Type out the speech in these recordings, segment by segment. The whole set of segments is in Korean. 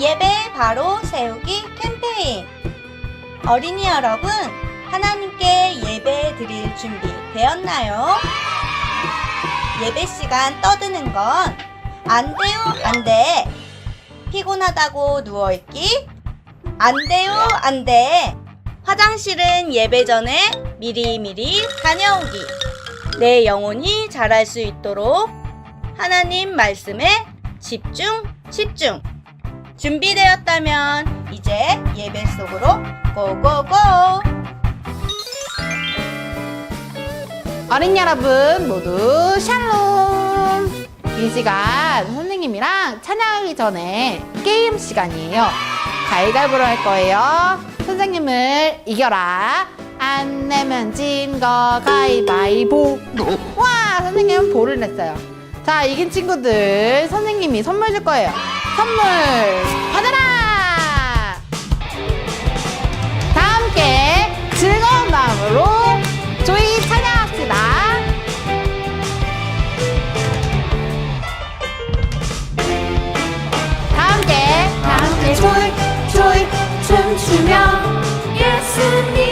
예배 바로 세우기 캠페인. 어린이 여러분 하나님께 예배 드릴 준비 되었나요? 예배 시간 떠드는 건 안 돼요 안 돼. 피곤하다고 누워있기. 안 돼요 안 돼. 화장실은 예배 전에 미리미리 다녀오기. 내 영혼이 자랄 수 있도록 하나님 말씀에 집중 집중. 준비되었다면 이제 예배 속으로 고고고! 어린 여러분 모두 샬롬! 이 시간 선생님이랑 찬양하기 전에 게임 시간이에요. 가위가위보로 할 거예요. 선생님을 이겨라. 안 내면 진 거 가위바위보. 와! 선생님 볼을 냈어요. 자, 이긴 친구들 선생님이 선물 줄 거예요. 선물 받아라! 다 함께 즐거운 마음으로 조이 찬양합시다. 다 함께, 다 함께 조이, 조이 춤추며 예수님.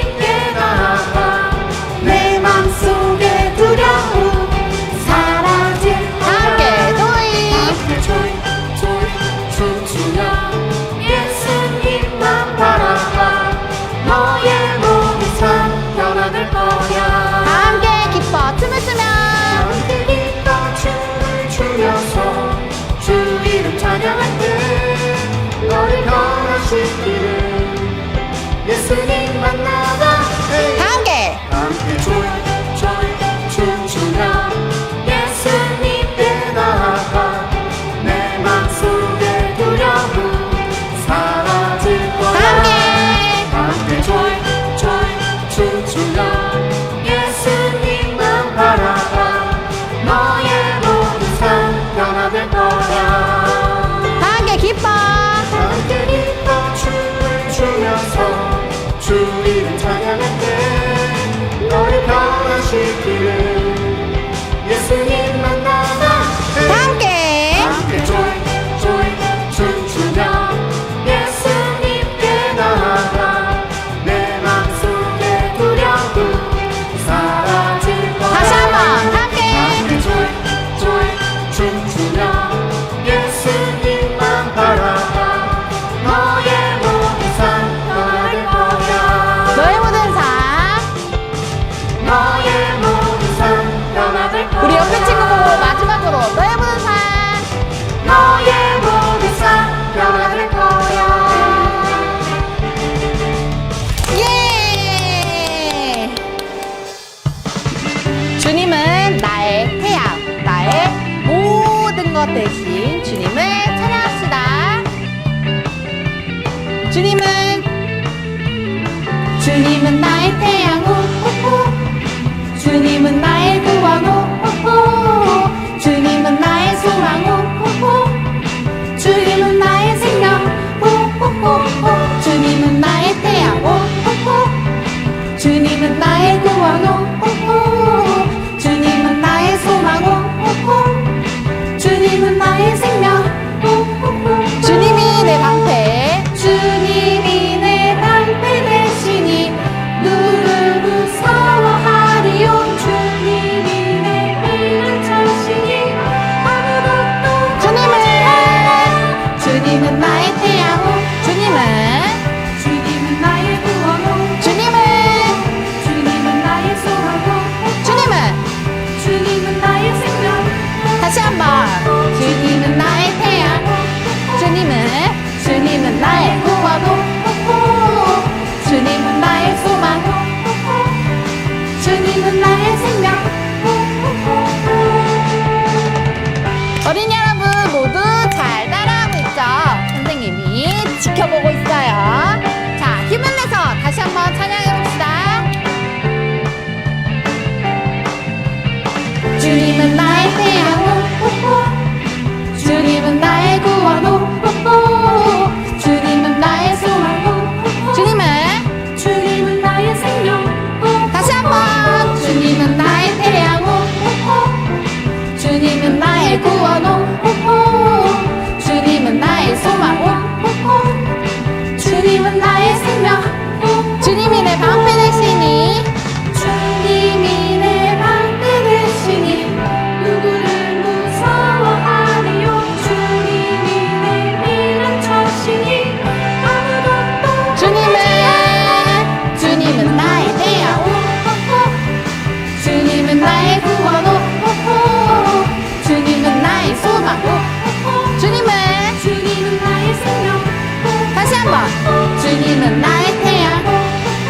come over 주님은 나의 태양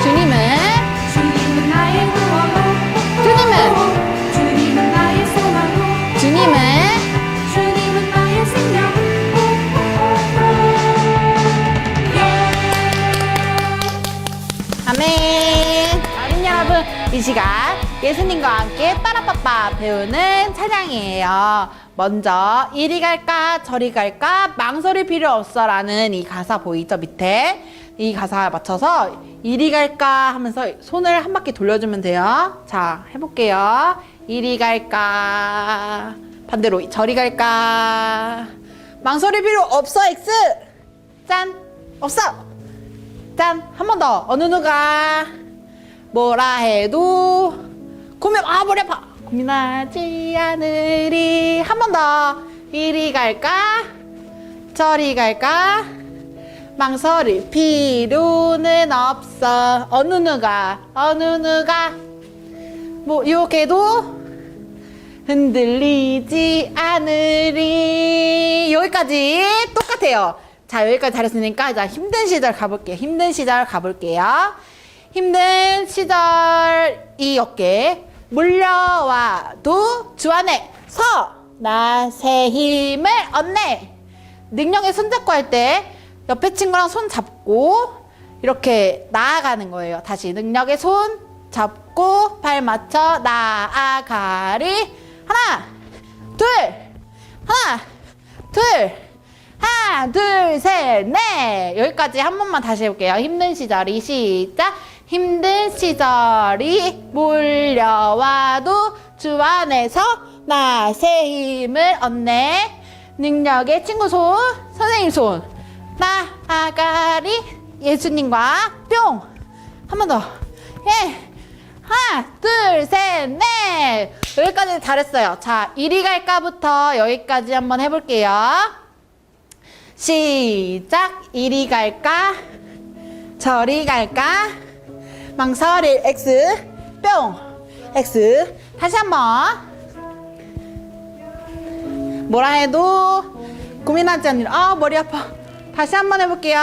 주님은 주님은 나의 구원 주님은 주님은 나의 소망 주님은 주님은 나의 생명 아멘. 어린 여러분, 이 시간 예수님과 함께 빠라빠빠 배우는 찬양이에요. 먼저 이리 갈까 저리 갈까 망설일 필요 없어라는 이 가사 보이죠 밑에 이 가사에 맞춰서 이리 갈까 하면서 손을 한 바퀴 돌려주면 돼요. 자 해볼게요. 이리 갈까 반대로 저리 갈까 망설일 필요 없어 X 짠 없어 짠! 한 번 더. 어느 누가 뭐라 해도 고민, 아, 머리 아파. 고민하지 않으리. 한 번 더. 이리 갈까? 저리 갈까? 망설일 필요는 없어. 어느 누가, 어느 누가 뭐, 유혹해도 흔들리지 않으리. 여기까지 똑같아요. 자, 여기까지 잘했으니까, 자, 힘든 시절 가볼게요. 힘든 시절 가볼게요. 힘든 시절 이 어깨 물려와도 주 안에 서! 나새 힘을 얻네! 능력의 손잡고 할 때 옆에 친구랑 손 잡고 이렇게 나아가는 거예요. 다시 능력의 손 잡고 발 맞춰 나아가리. 하나 둘 하나 둘 하나 둘 셋 넷. 여기까지 한 번만 다시 해볼게요. 힘든 시절이 시작. 힘든 시절이 몰려와도 주 안에서 나새 힘을 얻네. 능력의 친구 손 선생님 손 나아가리 예수님과 뿅 한 번 더. 예. 하나, 둘, 셋, 넷. 여기까지 잘했어요. 자, 이리 갈까부터 여기까지 한번 해볼게요. 시작. 이리 갈까? 저리 갈까? 망설일 X. 뿅. X. 다시 한번. 뭐라 해도 고민하지 않으라. 아, 머리 아파. 다시 한번 해볼게요.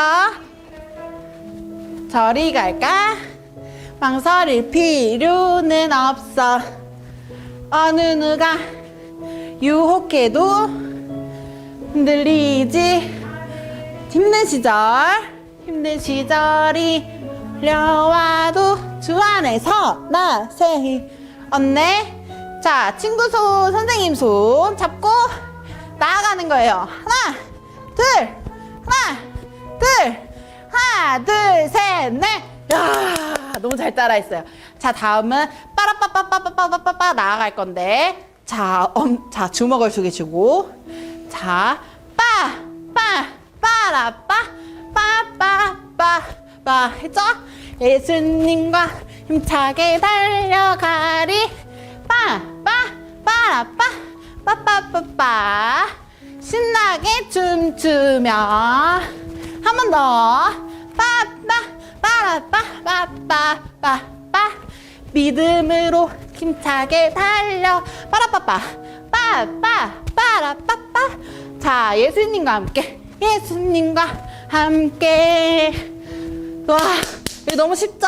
저리 갈까? 망설일 필요는 없어. 어느 누가 유혹해도 흔들리지. 힘든 시절, 힘든 시절이 려와도 주 안에서 나 새히 얻네. 자, 친구 손, 선생님 손 잡고 나아가는 거예요. 하나, 둘, 하나, 둘, 하나, 둘, 셋, 넷. 야, 너무 잘 따라했어요. 자, 다음은 빠라빠빠빠빠빠빠빠 나아갈 건데, 자, 엄, 자 주먹을 주고, 자, 빠, 빠, 빠라빠, 빠빠빠, 빠 했죠? 예수님과 힘차게 달려가리, 빠, 빠, 빠라빠, 빠빠빠빠, 신나게 춤추며. 한 번 더. 빠빠 빠라빠 빠빠빠빠. 믿음으로 힘차게 달려. 빠라빠빠. 빠빠 빠라빠빠. 자 예수님과 함께. 예수님과 함께. 와 이거 너무 쉽죠?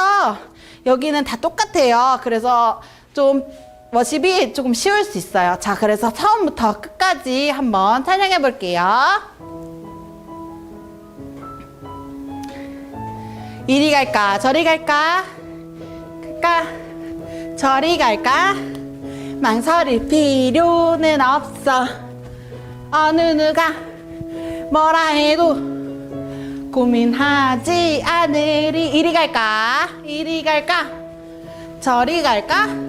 여기는 다 똑같아요. 그래서 좀 워십이 조금 쉬울 수 있어요. 자, 그래서 처음부터 끝까지 한번 찬양해 볼게요. 이리 갈까? 저리 갈까? 갈까? 저리 갈까? 망설일 필요는 없어. 어느 누가 뭐라 해도 고민하지 않으리. 이리 갈까? 이리 갈까? 저리 갈까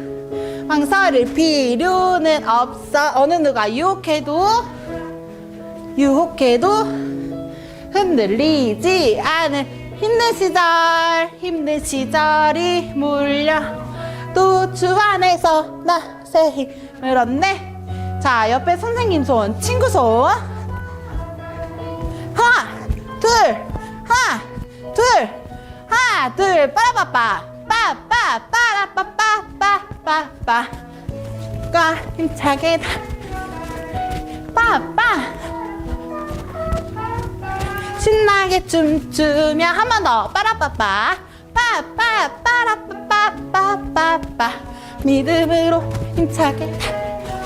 망설일 필요는 없어 어느 누가 유혹해도 유혹해도 흔들리지 않은 힘든 시절 힘든 시절이 물려. 또 주 안에서 나새 힘을 얻네. 자 옆에 선생님 손 친구 손 하나 둘 하나 둘. 하나 둘 빠라빠빠. 빠빠 빠라빠빠 빠 빠빠. 까 힘차게 다. 빠빠. 신나게 춤추며 한 번 더. 빠라빠빠. 빠빠 빠라빠빠빠빠빠. 믿음으로 힘차게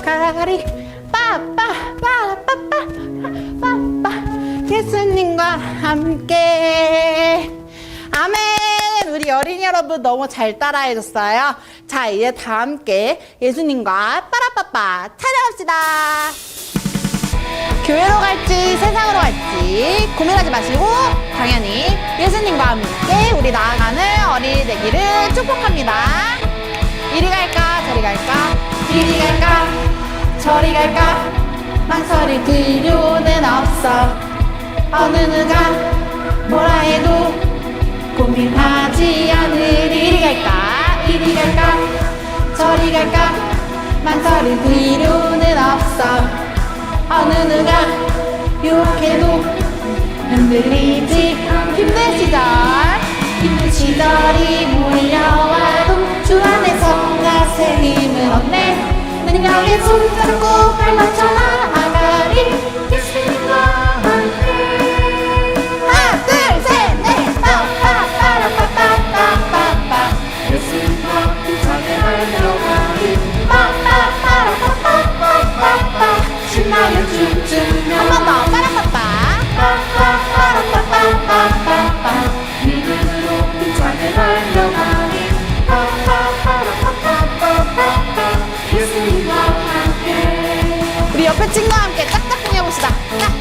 가리. 빠빠 빠라빠빠. 빠빠. 예수님과 함께. 아멘. 우리 어린이 여러분 너무 잘 따라해줬어요. 자 이제 다 함께 예수님과 빠라빠빠 찬양합시다. 교회로 갈지 세상으로 갈지 고민하지 마시고 당연히 예수님과 함께 우리 나아가는 어린이 되기를 축복합니다. 이리 갈까? 저리 갈까? 이리 갈까? 저리 갈까? 망설일 필요는 없어. 어느 누가 뭐라 해도 고민하지 않으리 이리 갈까? 이리 갈까? 저리 갈까? 망설일 필요는 없어. 어느 누가 욕해도 흔들리지 힘든 시절. 힘든 시절이 몰려와도 주 안에서 나새 힘을 얻네. 능력의 손잡고 발맞춰 나 친구와 함께 짝짝꿍 해봅시다. 짝, 짝.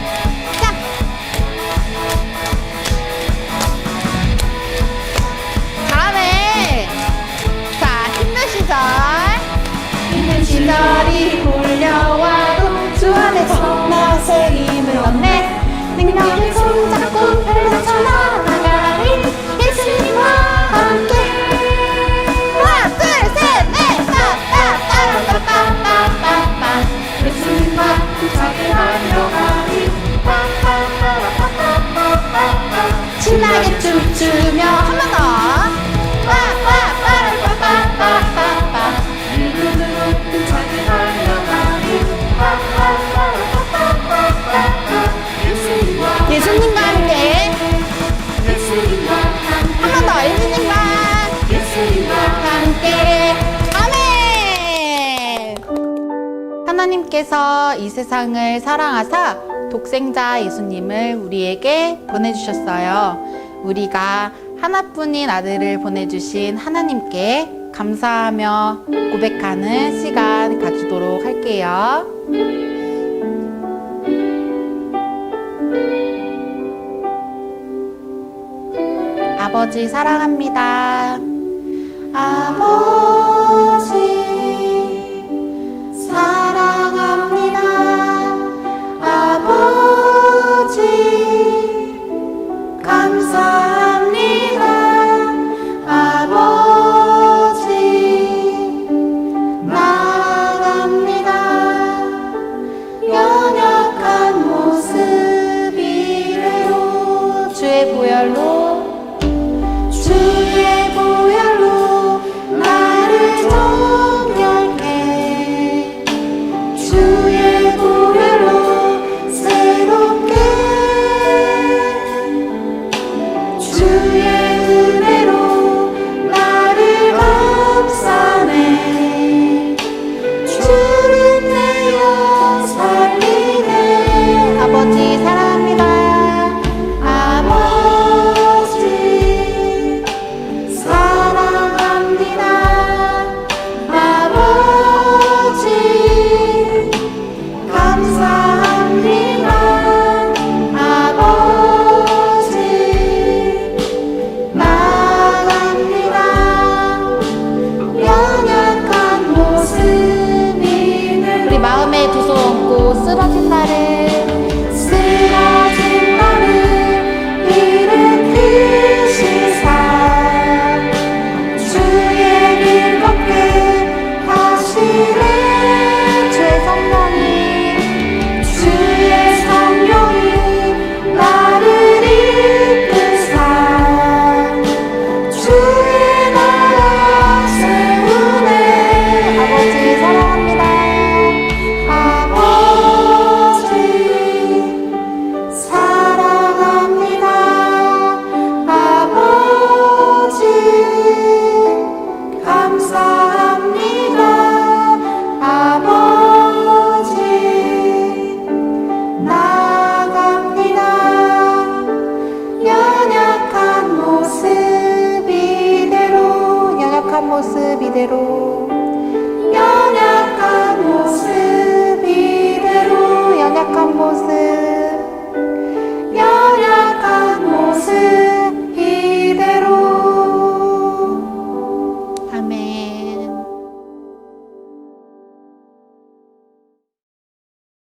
하나님께서 이 세상을 사랑하사 독생자 예수님을 우리에게 보내주셨어요. 우리가 하나뿐인 아들을 보내주신 하나님께 감사하며 고백하는 시간 가지도록 할게요. 아버지 사랑합니다. 아버지